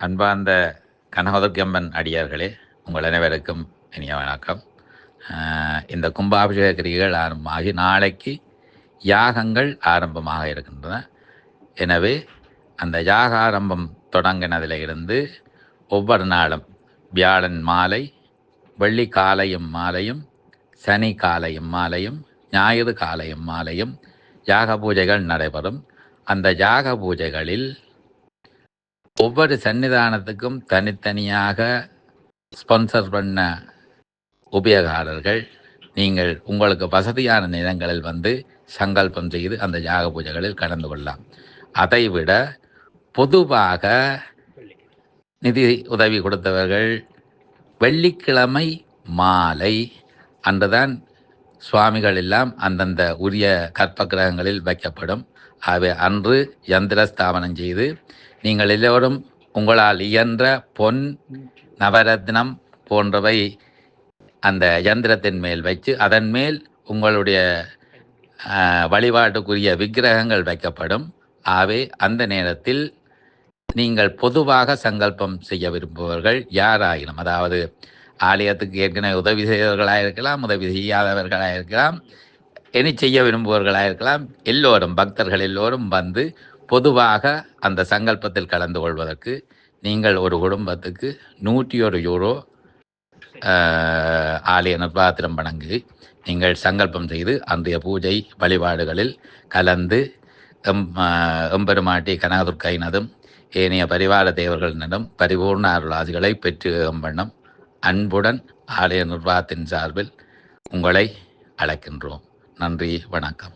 அன்பார்ந்த கனகதுர்கம்பன் அடியார்களே உங்கள் அனைவருக்கும் இனிய வணக்கம். இந்த கும்பாபிஷேக கிரிகைகள் ஆரம்பமாகி நாளைக்கு யாகங்கள் ஆரம்பமாக இருக்கின்றன. எனவே அந்த யாக ஆரம்பம் தொடங்கினதில் இருந்து ஒவ்வொரு நாளும் வியாழன் மாலை வெள்ளி காலையும் மாலையும் சனி காலையும் மாலையும் ஞாயிறு காலையும் மாலையும் யாக பூஜைகள் நடைபெறும். அந்த யாக பூஜைகளில் ஒவ்வொரு சன்னிதானத்துக்கும் தனித்தனியாக ஸ்பான்சர் பண்ண உபயோகாரர்கள் நீங்கள் உங்களுக்கு வசதியான நேரங்களில் வந்து சங்கல்பம் செய்து அந்த யாக பூஜைகளில் கலந்து கொள்ளலாம். அதைவிட பொதுவாக நிதி உதவி கொடுத்தவர்கள் வெள்ளிக்கிழமை மாலை அன்றுதான் சுவாமிகள் எல்லாம் அந்தந்த உரிய கற்ப கிரகங்களில் வைக்கப்படும். அவை அன்று யந்திர ஸ்தாபனம் செய்து நீங்கள் எல்லோரும் உங்களால் இயன்ற பொன் நவரத்னம் போன்றவை அந்த யந்திரத்தின் மேல் வைத்து அதன் மேல் உங்களுடைய வழிபாட்டுக்குரிய விக்கிரகங்கள் வைக்கப்படும். ஆகவே அந்த நேரத்தில் நீங்கள் பொதுவாக சங்கல்பம் செய்ய விரும்புபவர்கள் யாராயினும் அதாவது ஆலயத்துக்கு ஏற்கனவே உதவி செய்தவர்களாக இருக்கலாம் உதவி செய்யாதவர்களாக இருக்கலாம் இனி செய்ய விரும்புபவர்களாக இருக்கலாம் எல்லோரும் பக்தர்கள் எல்லோரும் வந்து பொதுவாக அந்த சங்கல்பத்தில் கலந்து கொள்வதற்கு நீங்கள் ஒரு குடும்பத்துக்கு நூற்றி ஒரு யூரோ ஆலய நிர்வாகத்திடம் வணங்கி நீங்கள் சங்கல்பம் செய்து அன்றைய பூஜை வழிபாடுகளில் கலந்து எம் எம்பெருமாட்டி கனகதுர்க்கையினதும் ஏனைய பரிவார தேவர்களினதும் பரிபூர்ண அருளாசிகளை பெற்று வண்ணம் அன்புடன் ஆலய நிர்வாகத்தின் சார்பில் உங்களை அழைக்கின்றோம். நன்றி வணக்கம்.